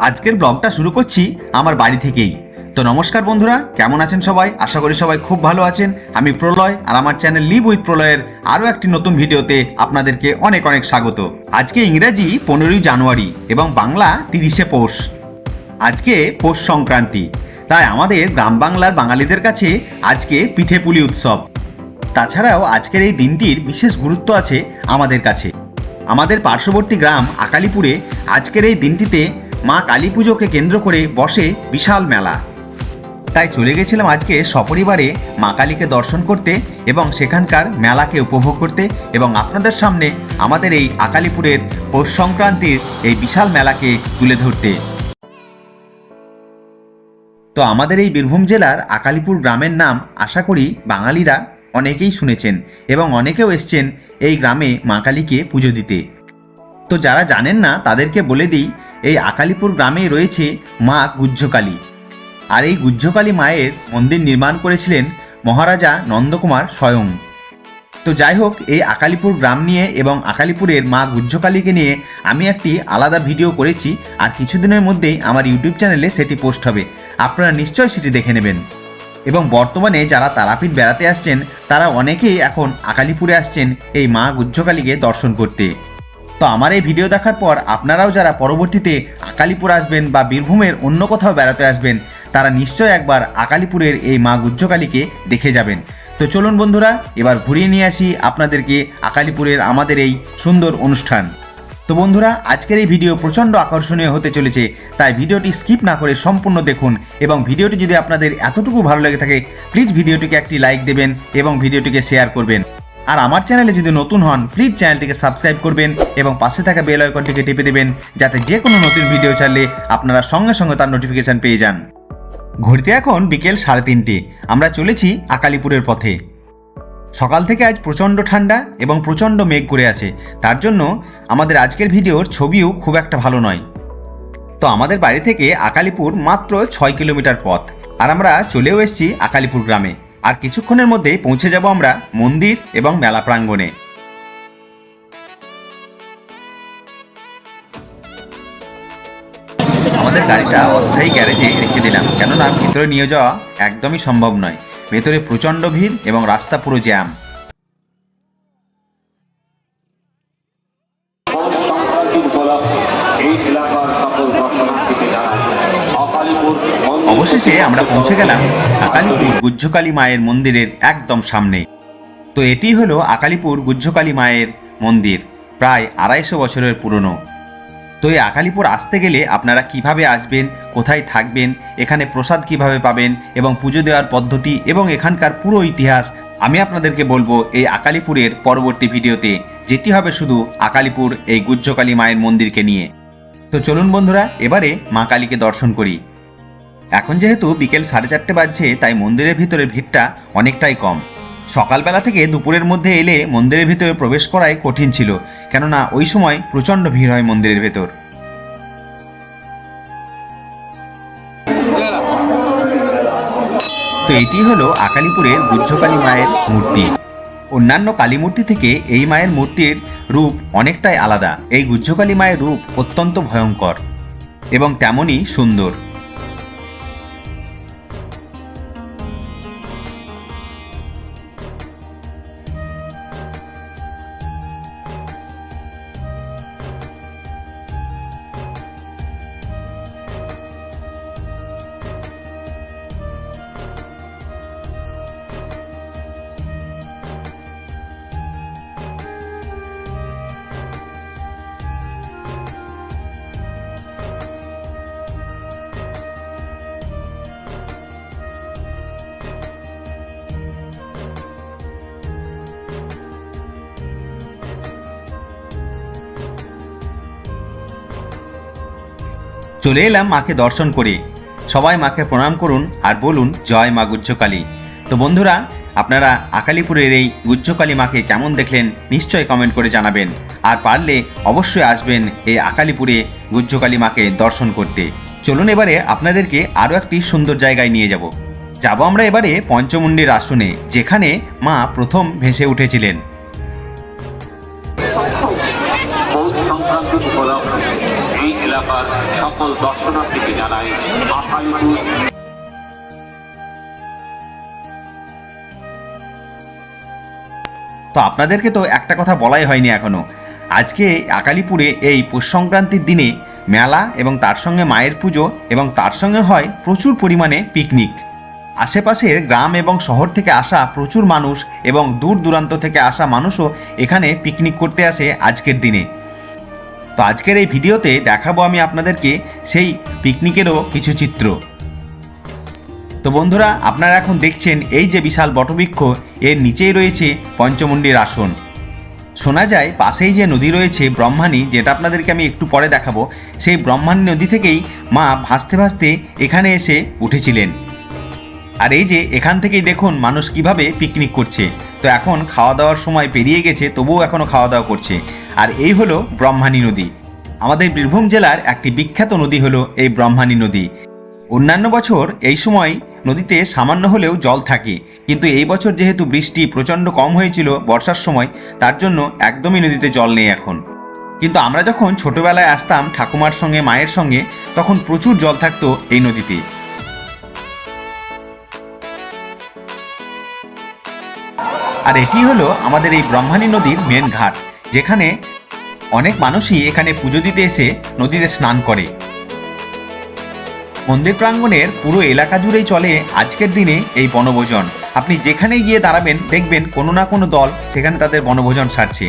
আজকের ব্লগটা শুরু করছি আমার বাড়ি থেকেই। তো নমস্কার বন্ধুরা, কেমন আছেন সবাই? আশা করি সবাই খুব ভালো আছেন। আমি প্রলয় আর আমার চ্যানেল লিভ উইথ প্রলয়ের আরও একটি নতুন ভিডিওতে আপনাদেরকে অনেক অনেক স্বাগত। আজকে ইংরেজি পনেরোই জানুয়ারি এবং বাংলা তিরিশে পৌষ। আজকে পৌষ সংক্রান্তি। তাই আমাদের গ্রাম বাংলার বাঙালিদের কাছে আজকে পিঠেপুলি উৎসব। তাছাড়াও আজকের এই দিনটির বিশেষ গুরুত্ব আছে আমাদের কাছে। আমাদের পার্শ্ববর্তী গ্রাম আকালিপুরে আজকের এই দিনটিতে মা কালী পুজোকে কেন্দ্র করে বসে বিশাল মেলা। তাই চলে গেছিলাম আজকে সপরিবারে মা কালীকে দর্শন করতে এবং সেখানকার মেলাকে উপভোগ করতে এবং আপনাদের সামনে আমাদের এই আকালিপুরের পৌষ সংক্রান্তির এই বিশাল মেলাকে তুলে ধরতে। তো আমাদের এই বীরভূম জেলার আকালিপুর গ্রামের নাম আশা করি বাঙালিরা অনেকেই শুনেছেন এবং অনেকেও এসছেন এই গ্রামে মা কালীকে পুজো দিতে। তো যারা জানেন না, তাদেরকে বলে দিই, এই আকালিপুর গ্রামে রয়েছে মা গুজ্জকালী আর এই গুজ্জকালী মায়ের মন্দির নির্মাণ করেছিলেন মহারাজা নন্দকুমার স্বয়ং। তো যাই হোক, এই আকালিপুর গ্রাম নিয়ে এবং আকালিপুরের মা গুজ্জকালীকে নিয়ে আমি একটি আলাদা ভিডিও করেছি, আর কিছুদিনের মধ্যেই আমার ইউটিউব চ্যানেলে সেটি পোস্ট হবে। আপনারা নিশ্চয়ই সেটি দেখে নেবেন। এবং বর্তমানে যারা তারাপীঠ বেড়াতে আসছেন, তারা অনেকেই এখন আকালিপুরে আসছেন এই মা গুজ্জকালীকে দর্শন করতে। তো আমার এই ভিডিও দেখার পর আপনারাও যারা পরবর্তীতে আকালিপুর আসবেন বা বীরভূমের অন্য কোথাও বেড়াতে আসবেন, তারা নিশ্চয় একবার আকালিপুরের এই মা গুজ্জকালীকে দেখে যাবেন। তো চলুন বন্ধুরা, এবার ঘুরিয়ে নিয়ে আসি আপনাদেরকে আকালিপুরের আমাদের এই সুন্দর অনুষ্ঠান। তো বন্ধুরা, আজকের এই ভিডিও প্রচণ্ড আকর্ষণীয় হতে চলেছে, তাই ভিডিওটি স্কিপ না করে সম্পূর্ণ দেখুন এবং ভিডিওটি যদি আপনাদের এতটুকু ভালো লেগে থাকে, প্লিজ ভিডিওটিকে একটি লাইক দেবেন এবং ভিডিওটিকে শেয়ার করবেন। আর আমার চ্যানেলে যদি নতুন হন প্লিজ চ্যানেলটিকে সাবস্ক্রাইব করবেন এবং পাশে থাকা বেল আইকনটিকে টিপে দেবেন যাতে যে কোনো নতুন ভিডিও ছাড়লে আপনারা সঙ্গে সঙ্গে তার নোটিফিকেশন পেয়ে যান। ঘড়িতে এখন বিকেল সাড়ে তিনটে। আমরা চলেছি আকালিপুরের পথে। সকাল থেকে আজ প্রচণ্ড ঠান্ডা এবং প্রচণ্ড মেঘ করে আছে। তার জন্য আমাদের আজকের ভিডিওর ছবিও খুব একটা ভালো নয়। তো আমাদের বাড়ি থেকে আকালিপুর মাত্র ছয় কিলোমিটার পথ। আর আমরা চলেও এসেছি আকালিপুর গ্রামে। আর কিছুক্ষণের মধ্যেই পৌঁছে যাব আমরা মন্দির এবং মেলা প্রাঙ্গণে। আমাদের গাড়িটা অস্থায়ী গ্যারেজে রেখে দিলাম, কেননা ভিতরে নিয়ে যাওয়া একদমই সম্ভব নয়। ভেতরে প্রচণ্ড ভিড় এবং রাস্তা পুরো জ্যাম সংক্রান্তি উপলক্ষে এই এলাকার সকল দর্শনার্থীকে জানাই অকালীপুর অবশেষে আমরা পৌঁছে গেলাম আকালিপুর গুজ্জকালী মায়ের মন্দিরের একদম সামনে তো এটি হলো আকালিপুর গুজ্জকালী মায়ের মন্দির, প্রায় আড়াইশো বছরের পুরনো। তো এই আকালিপুর আসতে গেলে আপনারা কীভাবে আসবেন, কোথায় থাকবেন, এখানে প্রসাদ কীভাবে পাবেন এবং পুজো দেওয়ার পদ্ধতি এবং এখানকার পুরো ইতিহাস আমি আপনাদেরকে বলব এই আকালিপুরের পরবর্তী ভিডিওতে, যেটি হবে শুধু আকালিপুর এই গুজ্জকালী মায়ের মন্দিরকে নিয়ে। তো চলুন বন্ধুরা, এবারে মা কালীকে দর্শন করি। এখন যেহেতু বিকেল সাড়ে চারটে বাজছে, তাই মন্দিরের ভিতরে ভিড়টা অনেকটাই কম। সকালবেলা থেকে দুপুরের মধ্যে এলে মন্দিরের ভিতরে প্রবেশ করাই কঠিন ছিল, কেননা ওই সময় প্রচণ্ড ভিড় হয় মন্দিরের ভেতর। তো এটি হলো আকালিপুরের গুজ্জকালী মায়ের মূর্তি। অন্যান্য কালী মূর্তি থেকে এই মায়ের মূর্তির রূপ অনেকটাই আলাদা। এই গুজ্জকালী মায়ের রূপ অত্যন্ত ভয়ঙ্কর এবং তেমনই সুন্দর। চলে এলাম মাকে দর্শন করে। সবাই মাকে প্রণাম করুন আর বলুন, জয় মা গুজ্জকালী তো বন্ধুরা, আপনারা আকালিপুরের এই গুজ্জকালী মাকে কেমন দেখলেন নিশ্চয়ই কমেন্ট করে জানাবেন। আর পারলে অবশ্যই আসবেন এই আকালিপুরে গুজ্জকালী মাকে দর্শন করতে। চলুন এবারে আপনাদেরকে আরও একটি সুন্দর জায়গায় নিয়ে যাব। যাব আমরা এবারে পঞ্চমুণ্ডির আসনে, যেখানে মা প্রথম ভেসে উঠেছিলেন। সকল দর্শনার্থীকে জানাই আকালিপুর তো আপনাদেরকে তো একটা কথা বলাই হয়নি এখনও। আজকে আকালিপুরে এই পৌষ সংক্রান্তির দিনে মেলা এবং তার সঙ্গে মায়ের পুজো এবং তার সঙ্গে হয় প্রচুর পরিমাণে পিকনিক। আশেপাশের গ্রাম এবং শহর থেকে আসা প্রচুর মানুষ এবং দূর দূরান্ত থেকে আসা মানুষও এখানে পিকনিক করতে আসে আজকের দিনে। তো আজকের এই ভিডিওতে দেখাবো আমি আপনাদেরকে সেই পিকনিকেরও কিছু চিত্র। তো বন্ধুরা, আপনারা এখন দেখছেন এই যে বিশাল বটবৃক্ষ, এর নিচেই রয়েছে পঞ্চমুণ্ডির আসন। শোনা যায়, পাশেই যে নদী রয়েছে ব্রহ্মাণী, যেটা আপনাদেরকে আমি একটু পরে দেখাবো, সেই ব্রহ্মাণী নদী থেকেই মা ভাসতে ভাসতে এখানে এসে উঠেছিলেন। আর এই যে, এখান থেকেই দেখুন মানুষ কীভাবে পিকনিক করছে। তো এখন খাওয়া দাওয়ার সময় পেরিয়ে গেছে, তবুও এখনও খাওয়া দাওয়া করছে। আর এই হলো ব্রহ্মাণী নদী। আমাদের বীরভূম জেলার একটি বিখ্যাত নদী হলো এই ব্রহ্মাণী নদী। অন্যান্য বছর এই সময় নদীতে সামান্য হলেও জল থাকে। কিন্তু এই বছর যেহেতু বৃষ্টি প্রচণ্ড কম হয়েছিল বর্ষার সময়, তার জন্য একদমই নদীতে জল নেই এখন। কিন্তু আমরা যখন ছোটবেলায় আসতাম ঠাকুমার সঙ্গে, মায়ের সঙ্গে, তখন প্রচুর জল থাকতো এই নদীতে। আর এটি হলো আমাদের এই ব্রহ্মাণী নদীর মেন ঘাট, যেখানে অনেক মানুষই এখানে পুজো দিতে এসে নদীতে স্নান করে। মন্দির প্রাঙ্গণের পুরো এলাকা জুড়েই চলে আজকের দিনে এই বনভোজন। আপনি যেখানে গিয়ে দাঁড়াবেন, দেখবেন কোনো না কোনো দল সেখানে তাদের বনভোজন সারছে।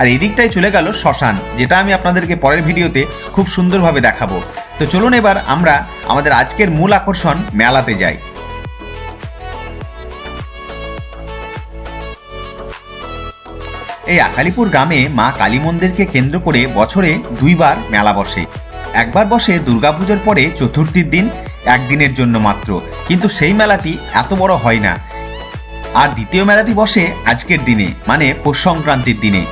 আর এদিকটাই চলে গেল শ্মশান, যেটা আমি আপনাদেরকে পরের ভিডিওতে খুব সুন্দরভাবে দেখাবো। তো চলুন এবার আমরা আমাদের আজকের মূল আকর্ষণ মেলাতে যাই। এই আকালিপুর গ্রামে মা কালী মন্দিরকে কেন্দ্র করে বছরে দুইবার মেলা বসে। একবার বসে দুর্গাপুজোর পরে চতুর্থীর দিন, একদিনের জন্য মাত্র। কিন্তু সেই মেলাটি এত বড় হয় না। আর দ্বিতীয় মেলাটি বসে আজকের দিনে মানে পৌষ সংক্রান্তির দিনে।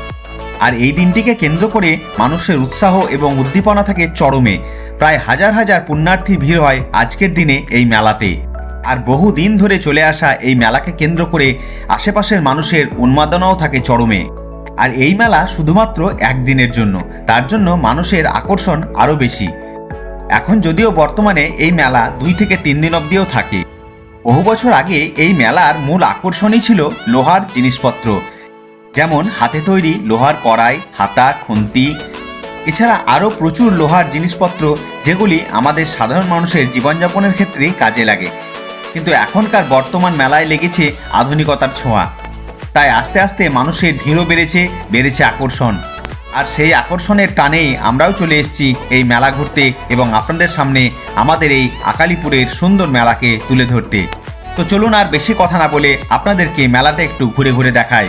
আর এই দিনটিকে কেন্দ্র করে মানুষের উৎসাহ এবং উদ্দীপনা থাকে চরমে। প্রায় হাজার হাজার পুণ্যার্থী ভিড় হয় আজকের দিনে এই মেলাতে। আর বহু দিন ধরে চলে আসা এই মেলাকে কেন্দ্র করে আশেপাশের মানুষের উন্মাদনাও থাকে চরমে। আর এই মেলা শুধুমাত্র একদিনের জন্য। তার জন্য মানুষের আকর্ষণ আরও বেশি। এখন যদিও বর্তমানে এই মেলা দুই থেকে তিন দিন অবধিও থাকে। বহু বছর আগে এই মেলার মূল আকর্ষণই ছিল লোহার জিনিসপত্র। যেমন হাতে তৈরি লোহার কড়াই, হাতা, খুন্তি। এছাড়া আরও প্রচুর লোহার জিনিসপত্র, যেগুলি আমাদের সাধারণ মানুষের জীবনযাপনের ক্ষেত্রে কাজে লাগে। কিন্তু এখনকার বর্তমান মেলায় লেগেছে আধুনিকতার ছোঁয়া। তাই আস্তে আস্তে মানুষের ভিড়ও বেড়েছে বেড়েছে আকর্ষণ। আর সেই আকর্ষণের টানেই আমরাও চলে এসেছি এই মেলা ঘুরতে এবং আপনাদের সামনে আমাদের এই আকালিপুরের সুন্দর মেলাকে তুলে ধরতে। তো চলুন আর বেশি কথা না বলে আপনাদেরকে মেলাটা একটু ঘুরে ঘুরে দেখায়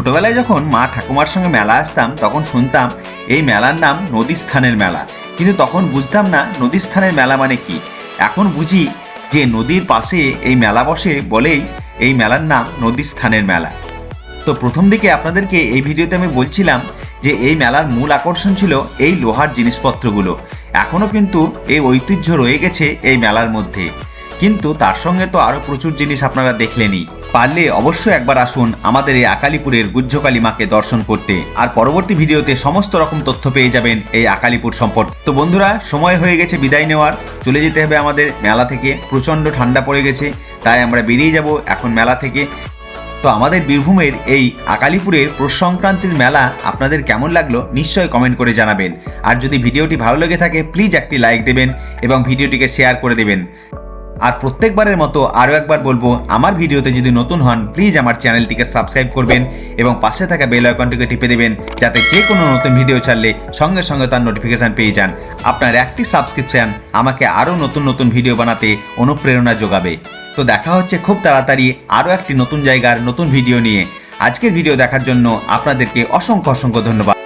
ছোটবেলায় যখন মা ঠাকুমার সঙ্গে মেলা আসতাম, তখন শুনতাম এই মেলার নাম নদীস্থানের মেলা। কিন্তু তখন বুঝতাম না নদীস্থানের মেলা মানে কি। এখন বুঝি যে নদীর পাশে এই মেলা বসে বলেই এই মেলার নাম নদীস্থানের মেলা। তো প্রথম দিকে আপনাদেরকে এই ভিডিওতে আমি বলছিলাম যে এই মেলার মূল আকর্ষণ ছিল এই লোহার জিনিসপত্রগুলো। এখনও কিন্তু এই ঐতিহ্য রয়ে গেছে এই মেলার মধ্যে। কিন্তু তার সঙ্গে তো আরও প্রচুর জিনিস আপনারা দেখলেনই। পারলে অবশ্যই একবার আসুন আমাদের এই আকালিপুরের গুজ্জকালী মাকে দর্শন করতে। আর পরবর্তী ভিডিওতে সমস্ত রকম তথ্য পেয়ে যাবেন এই আকালিপুর সম্পর্কে তো বন্ধুরা, সময় হয়ে গেছে বিদায় নেওয়ার। চলে যেতে হবে আমাদের মেলা থেকে। প্রচণ্ড ঠান্ডা পড়ে গেছে, তাই আমরা বেরিয়ে যাব এখন মেলা থেকে। তো আমাদের বীরভূমের এই আকালিপুরের পৌষ সংক্রান্তির মেলা আপনাদের কেমন লাগল নিশ্চয়ই কমেন্ট করে জানাবেন। আর যদি ভিডিওটি ভালো লেগে থাকে প্লিজ একটি লাইক দেবেন এবং ভিডিওটিকে শেয়ার করে দেবেন। আর প্রত্যেকবারের মতো আরও একবার বলব, আমার ভিডিওতে যদি নতুন হন প্লিজ আমার চ্যানেলটিকে সাবস্ক্রাইব করবেন এবং পাশে থাকা বেল আইকনটিকে টিপে দেবেন যাতে যে কোনো নতুন ভিডিও ছাড়লে সঙ্গে সঙ্গে তার নোটিফিকেশান পেয়ে যান। আপনার একটি সাবস্ক্রিপশন আমাকে আরও নতুন নতুন ভিডিও বানাতে অনুপ্রেরণা যোগাবে। তো দেখা হচ্ছে খুব তাড়াতাড়ি আরও একটি নতুন জায়গার নতুন ভিডিও নিয়ে। আজকের ভিডিও দেখার জন্য আপনাদেরকে অসংখ্য অসংখ্য ধন্যবাদ।